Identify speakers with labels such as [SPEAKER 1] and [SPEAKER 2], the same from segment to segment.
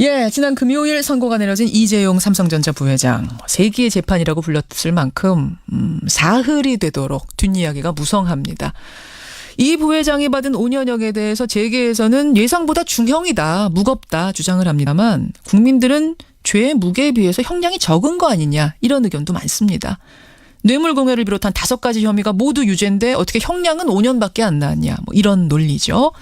[SPEAKER 1] 예, 지난 금요일 선고가 내려진 이재용 삼성전자 부회장 세기의 재판이라고 불렸을 만큼 음, 사흘이 되도록 뒷이야기가 무성합니다. 이 부회장이 받은 5년형에 대해서 재계에서는 예상보다 중형이다, 무겁다 주장을 합니다만 국민들은 죄의 무게에 비해서 형량이 적은 거 아니냐 이런 의견도 많습니다. 뇌물 공여를 비롯한 다섯 가지 혐의가 모두 유죄인데 어떻게 형량은 5년밖에 안 나왔냐 뭐 이런 논리죠.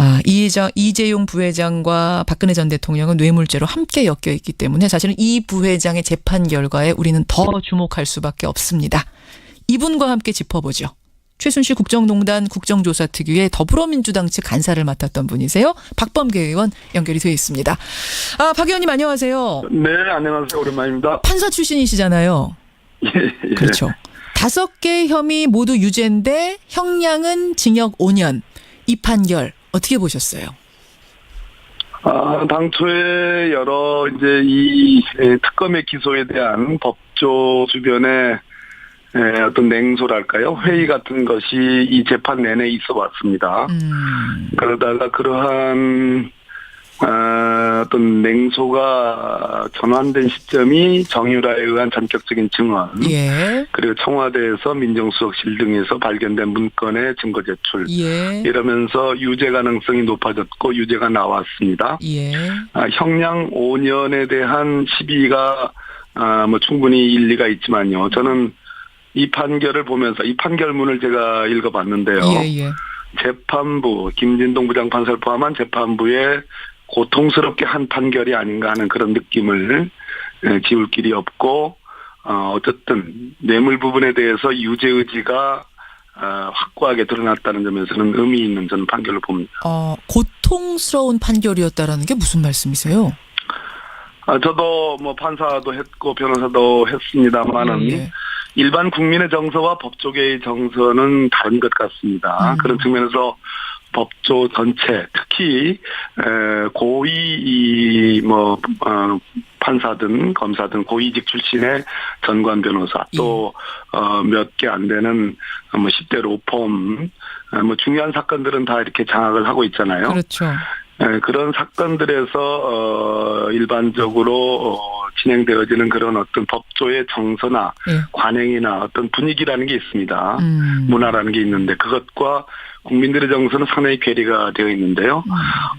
[SPEAKER 1] 아, 이재용, 이재용 부회장과 박근혜 전 대통령은 뇌물죄로 함께 엮여 있기 때문에 사실은 이 부회장의 재판 결과에 우리는 더 주목할 수밖에 없습니다. 이분과 함께 짚어보죠. 최순실 국정농단 국정조사특위의 더불어민주당 측 간사를 맡았던 분이세요. 박범계 의원 연결이 되어 있습니다. 아, 박 의원님 안녕하세요.
[SPEAKER 2] 네, 안녕하세요. 오랜만입니다.
[SPEAKER 1] 판사 출신이시잖아요.
[SPEAKER 2] 예, 예.
[SPEAKER 1] 그렇죠. 다섯 개 혐의 모두 유죄인데 형량은 징역 5년. 이 판결 어떻게 보셨어요?
[SPEAKER 2] 아, 당초에 여러 이제 이 에, 특검의 기소에 대한 법조 주변에 에, 어떤 냉소랄까요? 회의 같은 것이 이 재판 내내 있어 왔습니다.
[SPEAKER 1] 음,
[SPEAKER 2] 그러다가 그러한 아, 어떤 냉소가 전환된 시점이 정유라에 의한 전격적인 증언,
[SPEAKER 1] 예,
[SPEAKER 2] 그리고 청와대에서 민정수석실 등에서 발견된 문건의 증거 제출,
[SPEAKER 1] 예,
[SPEAKER 2] 이러면서 유죄 가능성이 높아졌고 유죄가 나왔습니다.
[SPEAKER 1] 예,
[SPEAKER 2] 아, 형량 5년에 대한 시비가 아, 뭐 충분히 일리가 있지만요. 저는 이 판결을 보면서 이 판결문을 제가 읽어봤는데요.
[SPEAKER 1] 예, 예.
[SPEAKER 2] 재판부 김진동 부장판사를 포함한 재판부에 고통스럽게 한 판결이 아닌가 하는 그런 느낌을 예, 지울 길이 없고 어, 어쨌든 뇌물 부분에 대해서 유죄 의지가 어, 확고하게 드러났다는 점에서는 의미 있는 저는 판결을 봅니다.
[SPEAKER 1] 어, 고통스러운 판결이었다라는 게 무슨 말씀이세요?
[SPEAKER 2] 아, 저도 뭐 판사도 했고 변호사도 했습니다만은
[SPEAKER 1] 예,
[SPEAKER 2] 일반 국민의 정서와 법조계의 정서는 다른 것 같습니다.
[SPEAKER 1] 음.
[SPEAKER 2] 그런 측면에서 법조 전체 에, 고위 이뭐 어, 판사든 검사든 고위직 출신의 전관 변호사
[SPEAKER 1] 예.
[SPEAKER 2] 또 어, 몇개 안 되는 뭐 10대 로펌 어, 뭐 중요한 사건들은 다 이렇게 장악을 하고 있잖아요.
[SPEAKER 1] 그렇죠.
[SPEAKER 2] 예, 그런 사건들에서 어, 일반적으로 어, 진행되어지는 그런 어떤 법조의 정서나
[SPEAKER 1] 예.
[SPEAKER 2] 관행이나 어떤 분위기라는 게 있습니다.
[SPEAKER 1] 음,
[SPEAKER 2] 문화라는 게 있는데 그것과 국민들의 정서는 상당히 괴리가 되어 있는데요.
[SPEAKER 1] 음,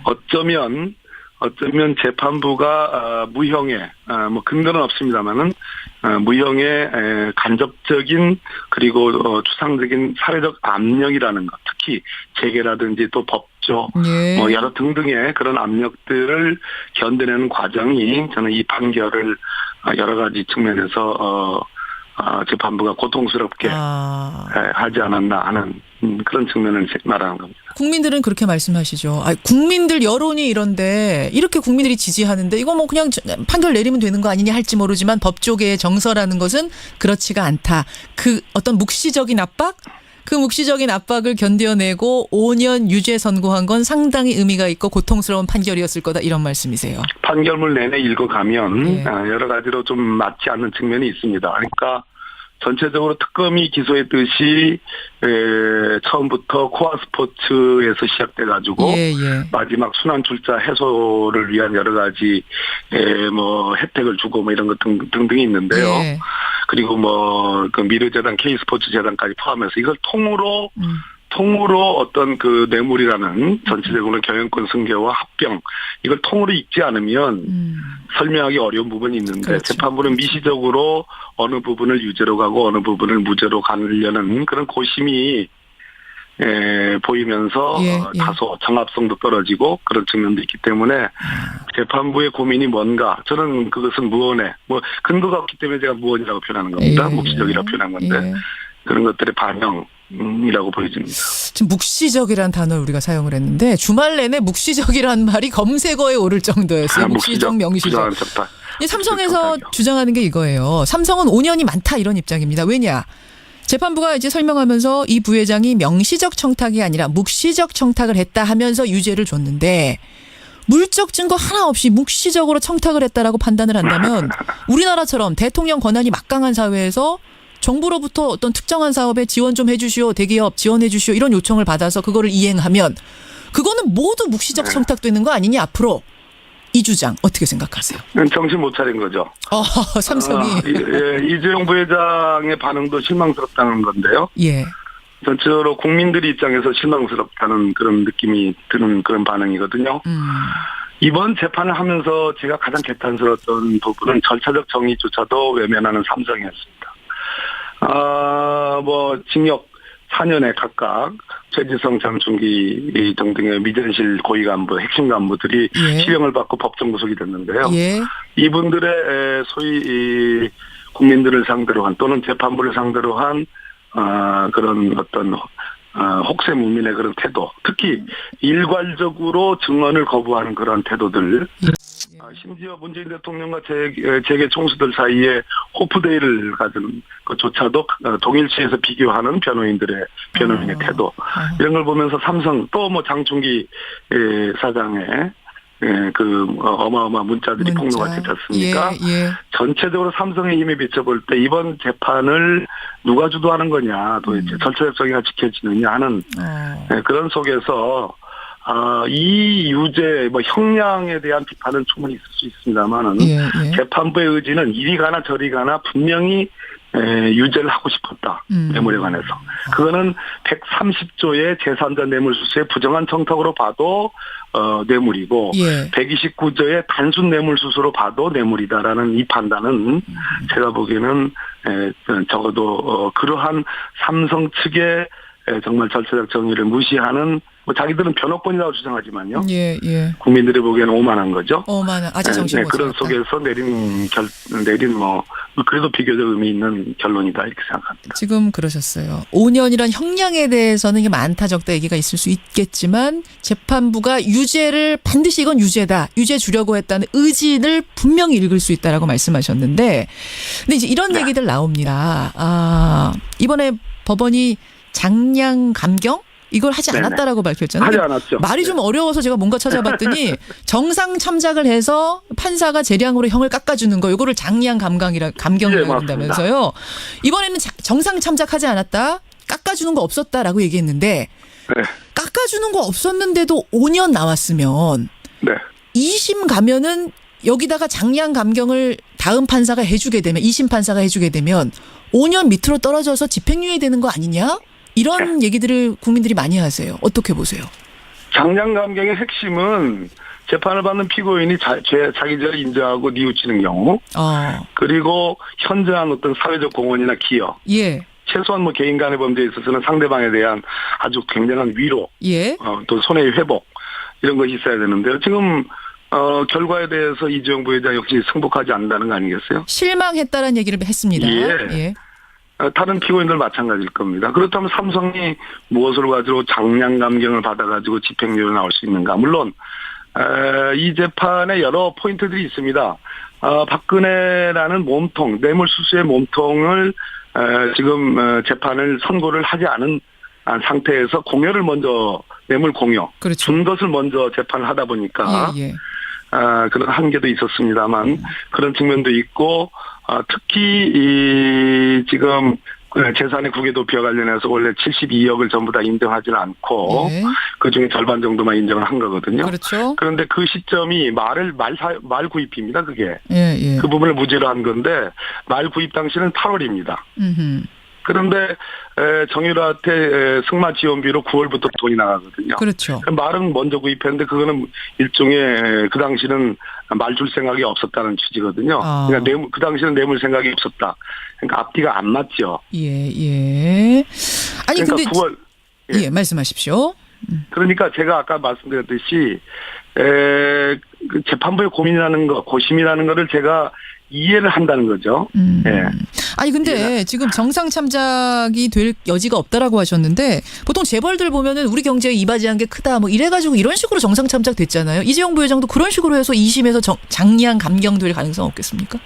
[SPEAKER 2] 어쩌면 어쩌면 재판부가 아, 무형의 아, 뭐 근거는 없습니다만은 아, 무형의 에, 간접적인 그리고 어, 추상적인 사회적 압력이라는 것, 특히 재계라든지 또 법조
[SPEAKER 1] 예.
[SPEAKER 2] 뭐 여러 등등의 그런 압력들을 견뎌내는 과정이 저는 이 판결을 아, 여러 가지 측면에서 어, 아, 재판부가 고통스럽게
[SPEAKER 1] 아,
[SPEAKER 2] 에, 하지 않았나 하는 음, 그런 측면을 말하는 겁니다.
[SPEAKER 1] 국민들은 그렇게 말씀하시죠. 아, 국민들 여론이 이런데 이렇게 국민들이 지지하는데 이거 뭐 그냥 저- 판결 내리면 되는 거 아니냐 할지 모르지만 법조계의 정서라는 것은 그렇지가 않다. 그 어떤 묵시적인 압박? 그 묵시적인 압박을 견뎌내고 5년 유죄 선고한 건 상당히 의미가 있고 고통스러운 판결이었을 거다 이런 말씀이세요.
[SPEAKER 2] 판결문 내내 읽어가면
[SPEAKER 1] 네.
[SPEAKER 2] 아, 여러 가지로 좀 맞지 않는 측면이 있습니다. 그러니까 전체적으로 특검이 기소했듯이 에, 처음부터 코아 스포츠에서 시작돼 가지고
[SPEAKER 1] 예, 예.
[SPEAKER 2] 마지막 순환 출자 해소를 위한 여러 가지 에, 뭐 혜택을 주고 뭐 이런 것 등, 등등이 있는데요.
[SPEAKER 1] 예.
[SPEAKER 2] 그리고 뭐 그 미르재단, K스포츠 재단까지 포함해서 이걸 통으로
[SPEAKER 1] 음.
[SPEAKER 2] 통으로 어떤 그 뇌물이라는 전체적으로 경영권 승계와 합병 이걸 통으로 읽지 않으면
[SPEAKER 1] 음.
[SPEAKER 2] 설명하기 어려운 부분이 있는데
[SPEAKER 1] 그렇죠.
[SPEAKER 2] 재판부는 미시적으로 어느 부분을 유죄로 가고 어느 부분을 무죄로 가려는 그런 고심이 에, 보이면서
[SPEAKER 1] 예,
[SPEAKER 2] 어,
[SPEAKER 1] 예.
[SPEAKER 2] 다소 정합성도 떨어지고 그런 측면도 있기 때문에
[SPEAKER 1] 아.
[SPEAKER 2] 재판부의 고민이 뭔가 저는 그것은 무언에 뭐 근거가 없기 때문에 제가 무언이라고 표현하는 겁니다
[SPEAKER 1] 예,
[SPEAKER 2] 묵시적이라고
[SPEAKER 1] 예.
[SPEAKER 2] 표현한 건데
[SPEAKER 1] 예.
[SPEAKER 2] 그런 것들의 반영 이라고 보여집니다.
[SPEAKER 1] 지금 묵시적이란 단어를 우리가 사용을 했는데 주말 내내 묵시적이란 말이 검색어에 오를 정도였어요. 묵시적, 명시적. 이 삼성에서 주장하는 게 이거예요. 삼성은 5년이 많다 이런 입장입니다. 왜냐? 재판부가 이제 설명하면서 이 부회장이 명시적 청탁이 아니라 묵시적 청탁을 했다 하면서 유죄를 줬는데 물적 증거 하나 없이 묵시적으로 청탁을 했다라고 판단을 한다면 우리나라처럼 대통령 권한이 막강한 사회에서 정부로부터 어떤 특정한 사업에 지원 좀 해주시오, 대기업 지원해 주시오 이런 요청을 받아서 그거를 이행하면 그거는 모두 묵시적 청탁되는 거 아니냐 앞으로 이 주장 어떻게 생각하세요?
[SPEAKER 2] 정신 못 차린 거죠.
[SPEAKER 1] 어, 삼성이
[SPEAKER 2] 아, 이- 예, 이재용 부회장의 반응도 실망스럽다는 건데요.
[SPEAKER 1] 예.
[SPEAKER 2] 전체적으로 국민들이 입장에서 실망스럽다는 그런 느낌이 드는 그런 반응이거든요.
[SPEAKER 1] 음.
[SPEAKER 2] 이번 재판을 하면서 제가 가장 개탄스러웠던 부분은 절차적 정의조차도 외면하는 삼성이었습니다. 아, 뭐, 징역 4년에 각각 최지성 장충기 등등의 미전실 고위 간부, 핵심 간부들이
[SPEAKER 1] 예.
[SPEAKER 2] 실형을 받고 법정 구속이 됐는데요.
[SPEAKER 1] 예.
[SPEAKER 2] 이분들의 에, 소위 이 국민들을 상대로 한 또는 재판부를 상대로 한 아, 그런 어떤 아, 혹세 무민의 그런 태도, 특히 일괄적으로 증언을 거부하는 그런 태도들, 아, 심지어 문재인 대통령과 재, 재계 총수들 사이에 호프데이를 가진 것조차도 어, 동일치에서 비교하는 변호인들의 변호인의
[SPEAKER 1] 어.
[SPEAKER 2] 태도
[SPEAKER 1] 어.
[SPEAKER 2] 이런 걸 보면서 삼성 또 뭐 장충기 에, 사장의 예, 그 어, 어마어마한 문자들이 폭로가 되지 않습니까?
[SPEAKER 1] 예, 예.
[SPEAKER 2] 전체적으로 삼성의 힘에 비춰볼 때 이번 재판을 누가 주도하는 거냐 도대체 절차적 정의가 지켜지느냐 하는
[SPEAKER 1] 어.
[SPEAKER 2] 예, 그런 속에서 아, 이 유죄 뭐 형량에 대한 비판은 충분히 있을 수 있습니다만은
[SPEAKER 1] 예, 예.
[SPEAKER 2] 재판부의 의지는 이리 가나 저리 가나 분명히 에, 유죄를 하고 싶었다.
[SPEAKER 1] 음.
[SPEAKER 2] 뇌물에 관해서. 그거는 130조의 제3자 뇌물수수의 부정한 청탁으로 봐도 어, 뇌물이고
[SPEAKER 1] 예.
[SPEAKER 2] 129조의 단순 뇌물수수로 봐도 뇌물이다라는 이 판단은 제가 보기에는 에, 적어도 어, 그러한 삼성 측의 에, 정말 절차적 정의를 무시하는 뭐 자기들은 변호권이라고 주장하지만요.
[SPEAKER 1] 예, 예.
[SPEAKER 2] 국민들이 보기에는 오만한 거죠.
[SPEAKER 1] 어마나 아직 정신
[SPEAKER 2] 네,
[SPEAKER 1] 못
[SPEAKER 2] 그런. 속에서 내린 결 내린 뭐 그래도 비교적 의미 있는 결론이다 이렇게 생각합니다.
[SPEAKER 1] 지금 그러셨어요. 5년이란 형량에 대해서는 이게 많다 적다 얘기가 있을 수 있겠지만 재판부가 유죄를 반드시 이건 유죄다. 유죄 주려고 했다는 의지를 분명히 읽을 수 있다라고 말씀하셨는데 근데 이제 이런
[SPEAKER 2] 네.
[SPEAKER 1] 얘기들 나옵니다. 아, 이번에 법원이 장량 감경 이걸 하지
[SPEAKER 2] 네네.
[SPEAKER 1] 않았다라고 밝혔잖아요.
[SPEAKER 2] 하지 않았죠.
[SPEAKER 1] 말이 좀 어려워서 제가 뭔가 찾아봤더니 정상 참작을 해서 판사가 재량으로 형을 깎아주는 거 요거를 장량 감강이라 감경이라고
[SPEAKER 2] 예, 맞습니다.
[SPEAKER 1] 한다면서요. 이번에는 자- 정상 참작하지 않았다. 깎아주는 거 없었다라고 얘기했는데
[SPEAKER 2] 네,
[SPEAKER 1] 깎아주는 거 없었는데도 5년 나왔으면
[SPEAKER 2] 네.
[SPEAKER 1] 2심 가면은 여기다가 장량 감경을 다음 판사가 해주게 되면 2심 판사가 해주게 되면 5년 밑으로 떨어져서 집행유예 되는 거 아니냐? 이런 얘기들을 국민들이 많이 하세요. 어떻게 보세요?
[SPEAKER 2] 장량 감경의 핵심은 재판을 받는 피고인이 자, 죄, 자기 죄를 인정하고 뉘우치는 경우
[SPEAKER 1] 어,
[SPEAKER 2] 그리고 현저한 어떤 사회적 공헌이나 기여
[SPEAKER 1] 예,
[SPEAKER 2] 최소한 뭐 개인 간의 범죄에 있어서는 상대방에 대한 아주 굉장한 위로
[SPEAKER 1] 예,
[SPEAKER 2] 어, 또 손해의 회복 이런 것이 있어야 되는데요. 지금 어, 결과에 대해서 이재용 부회장 역시 승복하지 않는다는 거 아니겠어요?
[SPEAKER 1] 실망했다라는 얘기를 했습니다.
[SPEAKER 2] 예.
[SPEAKER 1] 예.
[SPEAKER 2] 어, 다른 피고인들 마찬가지일 겁니다. 그렇다면 삼성이 무엇을 가지고 장량 감경을 받아가지고 집행유예로 나올 수 있는가? 물론 에, 이 재판에 여러 포인트들이 있습니다. 어, 박근혜라는 몸통, 뇌물수수의 몸통을 에, 지금 어, 재판을 선고를 하지 않은 아, 상태에서 공여를 먼저 뇌물 공여
[SPEAKER 1] 그렇죠.
[SPEAKER 2] 준 것을 먼저 재판을 하다 보니까
[SPEAKER 1] 예, 예.
[SPEAKER 2] 아, 그런 한계도 있었습니다만 그런 측면도 있고 아, 특히 이 지금 그 재산의 국외 도피와 관련해서 원래 72억을 전부 다 인정하지는 않고
[SPEAKER 1] 예.
[SPEAKER 2] 그 중에 절반 정도만 인정을 한 거거든요.
[SPEAKER 1] 그렇죠.
[SPEAKER 2] 그런데 그 시점이 말을 말, 사, 말 구입입니다. 그게
[SPEAKER 1] 예, 예.
[SPEAKER 2] 그 부분을 무죄로 한 건데 말 구입 당시는 8월입니다.
[SPEAKER 1] 음흠.
[SPEAKER 2] 그런데 에, 정유라한테 에, 승마 지원비로 9월부터 돈이 나가거든요.
[SPEAKER 1] 그렇죠.
[SPEAKER 2] 그 말은 먼저 구입했는데 그거는 일종의 그 당시는 말 줄 생각이 없었다는 취지거든요.
[SPEAKER 1] 아.
[SPEAKER 2] 그러니까 뇌물, 그 당시는 뇌물 생각이 없었다. 그러니까 앞뒤가 안 맞죠.
[SPEAKER 1] 예, 예. 아니
[SPEAKER 2] 그러니까
[SPEAKER 1] 근데
[SPEAKER 2] 9월
[SPEAKER 1] 예, 말씀하십시오.
[SPEAKER 2] 그러니까 제가 아까 말씀드렸듯이 에, 그 재판부의 고민이라는 거, 고심이라는 거를 제가 이해를 한다는 거죠.
[SPEAKER 1] 음.
[SPEAKER 2] 예.
[SPEAKER 1] 아니 근데 지금 정상 참작이 될 여지가 없다라고 하셨는데 보통 재벌들 보면은 우리 경제에 이바지한 게 크다 뭐 이래가지고 이런 식으로 정상 참작 됐잖아요. 이재용 부회장도 그런 식으로 해서 2심에서 정, 장량 감경될 가능성 없겠습니까?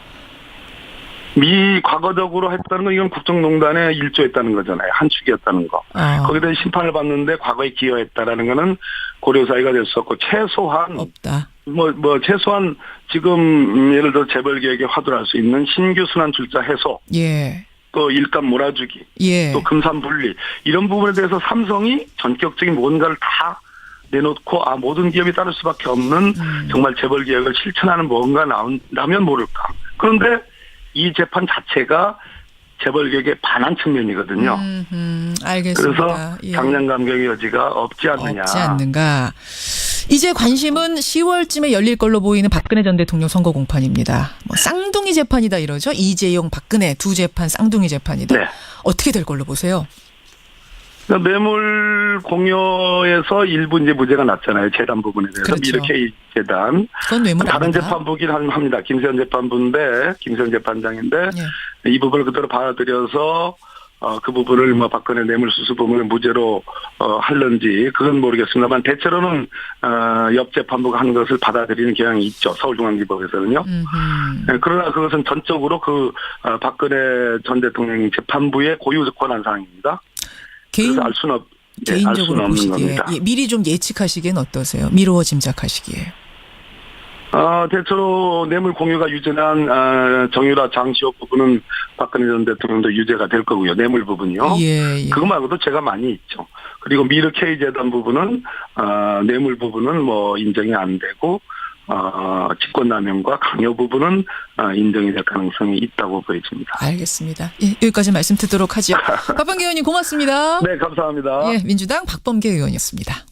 [SPEAKER 2] 미 과거적으로 했다는 건 이건 국정농단에 일조했다는 거잖아요. 한 축이었다는 거.
[SPEAKER 1] 아,
[SPEAKER 2] 거기에 대한 심판을 받는데 과거에 기여했다라는 거는 고려 사유가 될수 없고 최소한
[SPEAKER 1] 없다.
[SPEAKER 2] 뭐, 뭐, 최소한 지금, 음, 예를 들어 재벌 계획에 화두할 수 있는 신규 순환 출자 해소,
[SPEAKER 1] 예,
[SPEAKER 2] 또 일감 몰아주기,
[SPEAKER 1] 예.
[SPEAKER 2] 또 금산 분리, 이런 부분에 대해서 삼성이 전격적인 뭔가를 다 내놓고 아 모든 기업이 따를 수밖에 없는
[SPEAKER 1] 음.
[SPEAKER 2] 정말 재벌 개혁을 실천하는 뭔가 나온다면 모를까. 그런데 이 재판 자체가 재벌 개혁에 반한 측면이거든요.
[SPEAKER 1] 음, 음, 알겠습니다.
[SPEAKER 2] 그래서
[SPEAKER 1] 예.
[SPEAKER 2] 강량 감경의 여지가 없지 않느냐.
[SPEAKER 1] 없지 않는가. 이제 관심은 10월쯤에 열릴 걸로 보이는 박근혜 전 대통령 선거 공판입니다. 뭐 쌍둥이 재판이다 이러죠. 이재용, 박근혜 두 재판 쌍둥이 재판이다.
[SPEAKER 2] 네.
[SPEAKER 1] 어떻게 될 걸로 보세요?
[SPEAKER 2] 그러니까 매물 공여에서 일부 이제 무죄가 났잖아요. 재단 부분에 대해서
[SPEAKER 1] 그렇죠.
[SPEAKER 2] 미르케이 재단. 다른. 재판부긴 합니다. 김세현 재판부인데 김세현 재판장인데
[SPEAKER 1] 예.
[SPEAKER 2] 이 부분을 그대로 받아들여서 어, 그 부분을 뭐 박근혜 뇌물수수 부분을 무죄로 어, 할런지 그건 모르겠습니다만 대체로는 어, 옆 재판부가 한 것을 받아들이는 경향이 있죠. 서울중앙지법에서는요. 네, 그러나 그것은 전적으로 그 어, 박근혜 전 대통령 재판부의 고유 권한 사항입니다.
[SPEAKER 1] 개인
[SPEAKER 2] 알 수는 없, 예,
[SPEAKER 1] 개인적으로 보시기에. 예, 미리 좀 예측하시기엔 어떠세요? 미루어 짐작하시기에.
[SPEAKER 2] 어, 대체로 뇌물 공유가 유죄난 어, 정유라 장시호 부분은 박근혜 전 대통령도 유죄가 될 거고요. 뇌물 부분이요.
[SPEAKER 1] 예, 예.
[SPEAKER 2] 그거 말고도 제가 많이 있죠. 그리고 미르 K 재단 부분은 어, 뇌물 부분은 뭐 인정이 안 되고 어, 직권남용과 강요 부분은 어, 인정이 될 가능성이 있다고 보여집니다.
[SPEAKER 1] 알겠습니다. 예, 여기까지 말씀 듣도록 하죠. 박범계 의원님 고맙습니다.
[SPEAKER 2] 네, 감사합니다.
[SPEAKER 1] 예, 민주당 박범계 의원이었습니다.